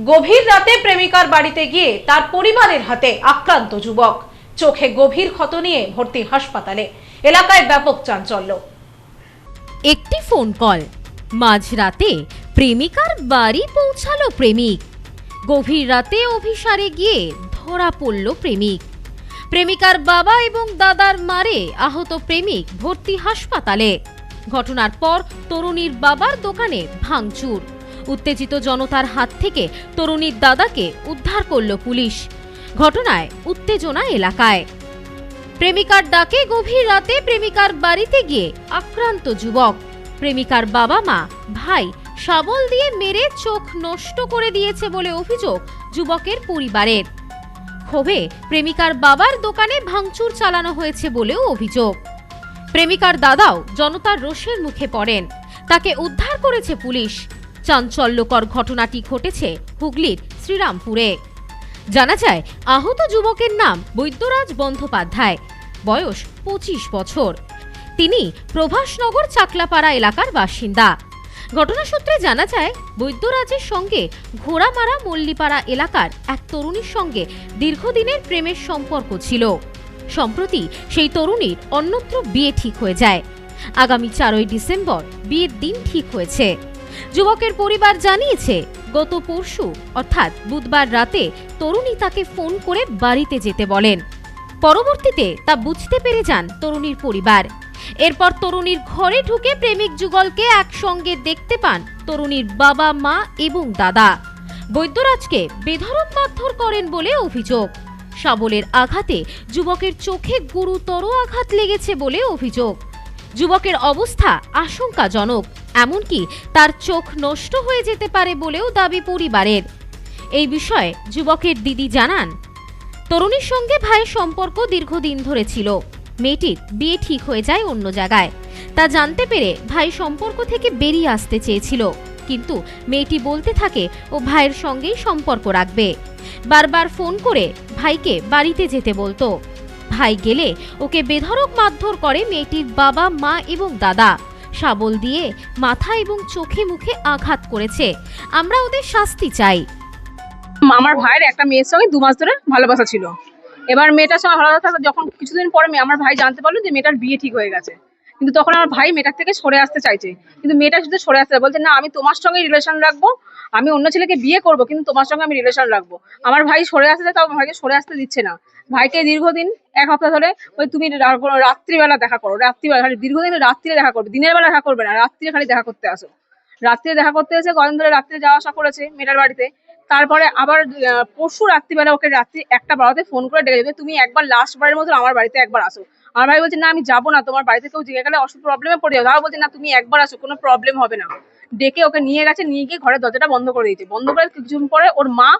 গভীর রাতে প্রেমিকার বাড়িতে গিয়ে তার পরিবারের হাতে আক্রান্ত যুবক। চোখে গভীর ক্ষত নিয়ে ভর্তি হাসপাতালে। এলাকায় ব্যাপক চাঞ্চল্য। একটি ফোন কল। মাঝরাতে প্রেমিকার বাড়ি পৌঁছালো প্রেমিক। গভীর রাতে অভিসারে গিয়ে ধরা পড়ল প্রেমিক। প্রেমিকার বাবা এবং দাদার মারে আহত প্রেমিক ভর্তি হাসপাতালে। ঘটনার পর তরুণীর বাবার দোকানে ভাঙচুর। উত্তেজিত জনতার হাত থেকে তরুণীর দাদাকে উদ্ধার করল পুলিশ। ঘটনায় উত্তেজনা এলাকায়। প্রেমিকার ডাকে গভীর রাতে প্রেমিকার বাড়িতে গিয়ে আক্রান্ত যুবক। প্রেমিকার বাবা মা, ভাই, শাবল দিয়ে মেরে চোখ নষ্ট করে দিয়েছে বলে অভিযোগ যুবকের পরিবারের। ক্ষোভে প্রেমিকার বাবার দোকানে ভাঙচুর চালানো হয়েছে বলেও অভিযোগ। প্রেমিকার দাদাও জনতার রোষের মুখে পড়েন। তাকে উদ্ধার করেছে পুলিশ। চাঞ্চল্যকর ঘটনাটি ঘটেছে হুগলির শ্রীরামপুরে। জানা যায়, আহত যুবকের নাম বৈদ্যরাজ বন্দ্যোপাধ্যায়। বয়স পঁচিশ বছর। তিনি প্রভাসনগর চাকলাপাড়া এলাকার বাসিন্দা। ঘটনা সূত্রে জানা যায়, বৈদ্যরাজের সঙ্গে ঘোড়ামারা মল্লিপাড়া এলাকার এক তরুণীর সঙ্গে দীর্ঘদিনের প্রেমের সম্পর্ক ছিল। সম্প্রতি সেই তরুণীর অন্যত্র বিয়ে ঠিক হয়ে যায়। আগামী চারই ডিসেম্বর বিয়ের দিন ঠিক হয়েছে। যুবকের পরিবার জানিয়েছে, গত পরশু, অর্থাৎ বুধবার রাতে, তরুণী তাকে ফোন করে বাড়িতে যেতে বলেন। পরবর্তীতে তা বুঝতে পেরে যান তরুণীর পরিবার। এরপর তরুণীর ঘরে ঢুকে প্রেমিক যুগলকে একসঙ্গে দেখতে পান তরুণীর বাবা, মা এবং দাদা। বৈদ্যরাজকে বেধরক মারধর করেন বলে অভিযোগ। শাবলের আঘাতে যুবকের চোখে গুরুতর আঘাত লেগেছে বলে অভিযোগ। যুবকের অবস্থা আশঙ্কাজনক। এমনকি তার চোখ নষ্ট হয়ে যেতে পারে বলেও দাবি পরিবারের। এই বিষয়ে যুবকের দিদি জানান, তরুণীর সঙ্গে ভাইয়ের সম্পর্ক দীর্ঘদিন ধরে ছিল। মেয়েটির বিয়ে ঠিক হয়ে যায় অন্য জায়গায়। তা জানতে পেরে ভাই সম্পর্ক থেকে বেরিয়ে আসতে চেয়েছিল। কিন্তু মেয়েটি বলতে থাকে ও ভাইয়ের সঙ্গেই সম্পর্ক রাখবে। বারবার ফোন করে ভাইকে বাড়িতে যেতে বলতো। ভাই গেলে ওকে বেধড়ক মারধর করে মেয়েটির বাবা, মা এবং দাদা। শাবল দিয়ে মাথা এবং চোখে মুখে আঘাত করেছে। আমরা ওদের শাস্তি চাই। আমার ভাইয়ের একটা মেয়ের সঙ্গে দু মাস ধরে ভালোবাসা ছিল। এবার মেয়েটার সঙ্গে ভালোবাসা যখন কিছুদিন পরে আমার ভাই জানতে পারল যে মেয়েটার বিয়ে ঠিক হয়ে গেছে। কিন্তু তখন আমার ভাই মেয়েটার থেকে সরে আসতে চাইছে। কিন্তু মেয়েটা শুধু সরে আসতে। বলছে, না, আমি তোমার সঙ্গে রিলেশন রাখব, আমি অন্য ছেলেকে বিয়ে করব, কিন্তু তোমার সঙ্গে আমি রিলেশন রাখব। আমার ভাই সরে আসতে চায়, তাও ভাইকে সরে আসতে দিচ্ছে না। ভাইকে দীর্ঘদিন এক হপ্তাহ ধরে ওই তুমি রাত্রিবেলা দেখা করো, রাত্রিবেলা খালি দীর্ঘদিন রাত্রিরে দেখা করবে, দিনের বেলা দেখা করবে না, রাত্রিরে খালি দেখা করতে আসো। রাত্রে দেখা করতে এসে কদিন ধরে রাত্রে যাওয়া আসা করেছে মেয়েটার বাড়িতে। তারপরে আবার পরশু রাত্রিবেলা ওকে রাত্রি একটা বারোতে ফোন করে ডেকে দেবে তুমি একবার লাস্ট বারের মতো আমার বাড়িতে একবার আসো। আমার ভাই বলছে, না, আমি যাব না, তোমার বাড়িতে কেউ জিজ্ঞেস গেলে অসুখ প্রবলেমে পড়ে যাবে তারা বলছে, না, তুমি একবার আসো, কোনো প্রবলেম হবে না। ডেকে ওকে নিয়ে গেছে, নিয়ে গিয়ে ঘরের দরজাটা বন্ধ করে দিয়েছে। বন্ধ করে কিছুক্ষণ পরে ওর মা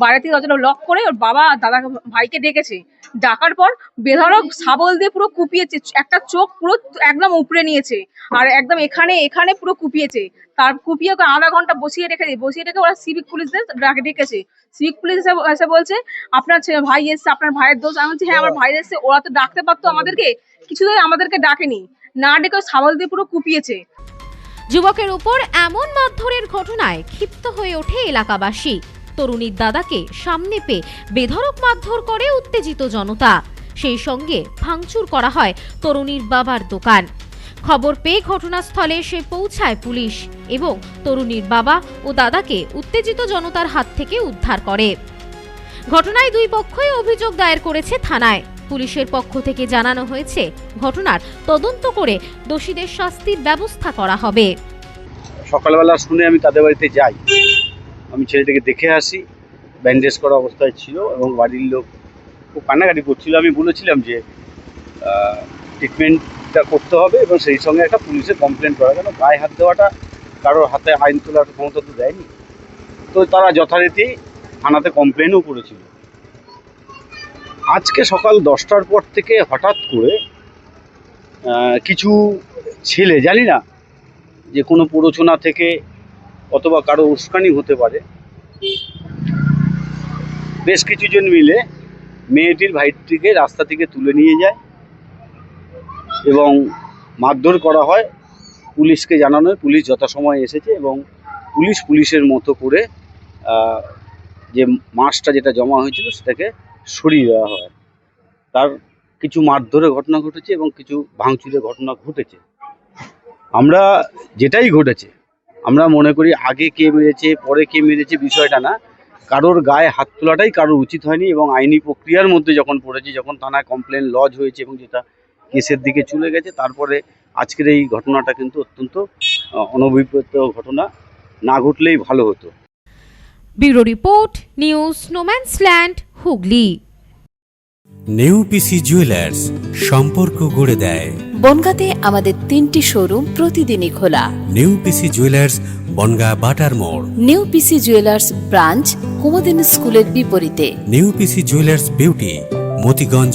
বাইরে থেকে দরজাটা লক করে ওর বাবা দাদা ভাইকে ডেকেছে। ডাকার পর বেধড়ক শাবল দিয়ে পুরো কুপিয়েছে, একটা চোখ পুরো একদম উপড়ে নিয়েছে। আর একদম এখানে এখানে পুরো কুপিয়েছে। তার কুপিয়ে ওকে আধা ঘণ্টা বসিয়ে রেখে দিয়ে বসিয়ে রেখে ওরা সিভিক পুলিশদের ডাকে ডেকেছে। সিভিক পুলিশ এসে বলছে, আপনার ভাই এসছে, আপনার ভাইয়ের দোষ। আমি বলছি হ্যাঁ আমার ভাই এসছে, ওরা তো ডাকতে পারতো আমাদেরকে। কিছুতেই আমাদেরকে ডাকেনি। না ডেকে শাবল দিয়ে পুরো কুপিয়েছে। যুবকের উপর এমন মারধরের ঘটনায় ক্ষিপ্ত হয়ে ওঠে এলাকাবাসী। তরুণীর দাদাকে সামনে পেয়ে বেধড়ক মারধর করে উত্তেজিত জনতা। সেই সঙ্গে ভাঙচুর করা হয় তরুণীর বাবার দোকান। খবর পেয়ে ঘটনাস্থলে এসে পৌঁছায় পুলিশ এবং তরুণীর বাবা ও দাদাকে উত্তেজিত জনতার হাত থেকে উদ্ধার করে। ঘটনায় দুই পক্ষই অভিযোগ দায়ের করেছে থানায়। পুলিশের পক্ষ থেকে জানানো হয়েছে, ঘটনার তদন্ত করে দোষীদের শাস্তির ব্যবস্থা করা হবে। সকালবেলা শুনে আমি তাদের বাড়িতে যাই। আমি ছেলেটাকে দেখে আসি, ব্যান্ডেজ করা অবস্থায় ছিল এবং বাড়ির লোক খুব কান্নাকাটি করছিল। আমি বলেছিলাম যে ট্রিটমেন্টটা করতে হবে এবং সেই সঙ্গে একটা পুলিশে কমপ্লেন করা, কেন গায়ে হাত দেওয়াটা কারোর হাতে আইন তোলার ক্ষমতা তো দেয়নি। তো তারা যথারীতি থানাতে কমপ্লেনও করেছিল। আজকে সকাল দশটার পর থেকে হঠাৎ করে কিছু ছেলে, জানি না, যে কোনো প্ররোচনা থেকে অথবা কারও উস্কানি হতে পারে, বেশ কিছুজন মিলে মেয়েটির ভাইটিকে রাস্তা থেকে তুলে নিয়ে যায়। এবং মারধর করা হয় পুলিশকে জানানো হয় পুলিশ যথাসময়ে এসেছে এবং পুলিশ পুলিশের মতো করে যে মাছটা যেটা জমা হয়েছিল সেটাকে সরিয়ে দেওয়া হয়। তার কিছু মারধরের ঘটনা ঘটেছে এবং কিছু ভাঙচুরের ঘটনা ঘটেছে। আমরা যেটাই ঘটেছে, আমরা মনে করি আগে কে মেরেছে, পরে কে মেরেছে বিষয়টা না। কারোর গায়ে হাত তোলাটাই কারোর উচিত হয়নি এবং আইনি প্রক্রিয়ার মধ্যে যখন পড়েছে, যখন থানায় কমপ্লেন লজ হয়েছে এবং যেটা কেসের দিকে চলে গেছে। তারপরে আজকের এই ঘটনাটা কিন্তু অত্যন্ত অনভিপ্রেত ঘটনা। না ঘটলেই ভালো হতো। Bureau report news no man's land Hooghly. New PC jewellers সম্পর্ক গড়ে দেয়। বনগাঁতে আমাদের তিনটি শোরুম প্রতিদিনই খোলা। নেউপিসি জুয়েলার্স বনগা বাটার মোড়। নিউ পিসি জুয়েলার্স ব্রাঞ্চ কুমদিন স্কুলের বিপরীতে। New PC jewellers beauty Motiganj